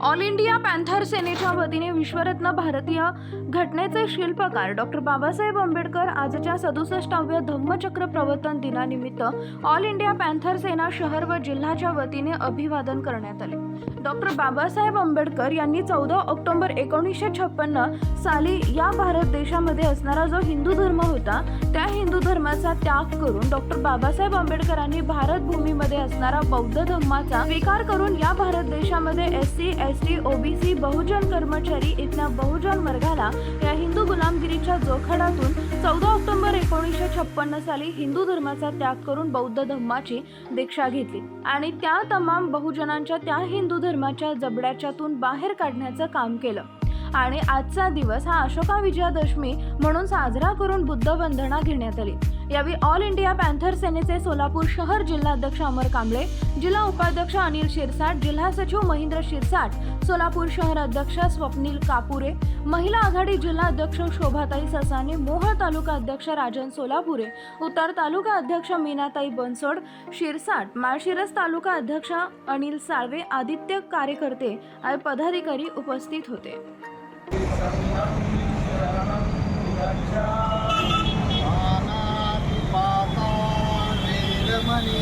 All India panther सेनेच्या वतीने विश्वरत्न भारतीय घटनेचे शिल्पकार डॉक्टर बाबासाहेब आंबेडकर आजच्या सदुसष्टाव्या धम्मचक्र प्रवर्तन दिनानिमित्त ऑल इंडिया पॅन्थर सेना शहर व जिल्ह्याच्या वतीने अभिवादन करण्यात आले. डॉक्टर बाबासाहेब आंबेडकर यांनी चौदा ऑक्टोबर एकोणीसशे छप्पन्न साली या भारत देशामध्ये असणारा जो हिंदू धर्म होता त्या हिंदू धर्माचा त्याग करून डॉक्टर बाबासाहेब आंबेडकरांनी भारत भूमीमध्ये असणारा बौद्ध धर्माचा स्वीकार करून या भारत देशामध्ये S C S T OBC बहुजन कर्मचारी इथल्या बहुजन वर्गाला या हिंदू गुलामगिरीच्या जोखडातून चौदा छप्पन्न साली हिंदू धर्माचा त्याग करून बौद्ध धर्माची दीक्षा घेतली. आणि त्या तमाम बहुजनांच्या त्या हिंदू धर्माच्या जबड्याच्यातून बाहेर काढण्याचं काम केलं. आणि आजचा दिवस हा अशोका विजयादशमी म्हणून साजरा करून बुद्ध वंदना घेण्यात आली. यावेळी ऑल इंडिया पॅन्थर सेनेचे सोलापूर शहर जिल्हाध्यक्ष अमर कांबळे जिल्हा उपाध्यक्ष अनिल शिरसाट जिल्हा सचिव महेंद्र शिरसाट सोलापूर शहर अध्यक्ष स्वप्नील कापुरे महिला आघाडी जिल्हा अध्यक्ष शोभाताई ससाने मोहळ तालुका अध्यक्ष राजन सोलापुरे उत्तर तालुका अध्यक्ष मीनाताई बनसोड शिरसाट माळशिरस तालुका अध्यक्ष अनिल साळवे आदित्य कार्यकर्ते आणि पदाधिकारी उपस्थित होते. नीलमणि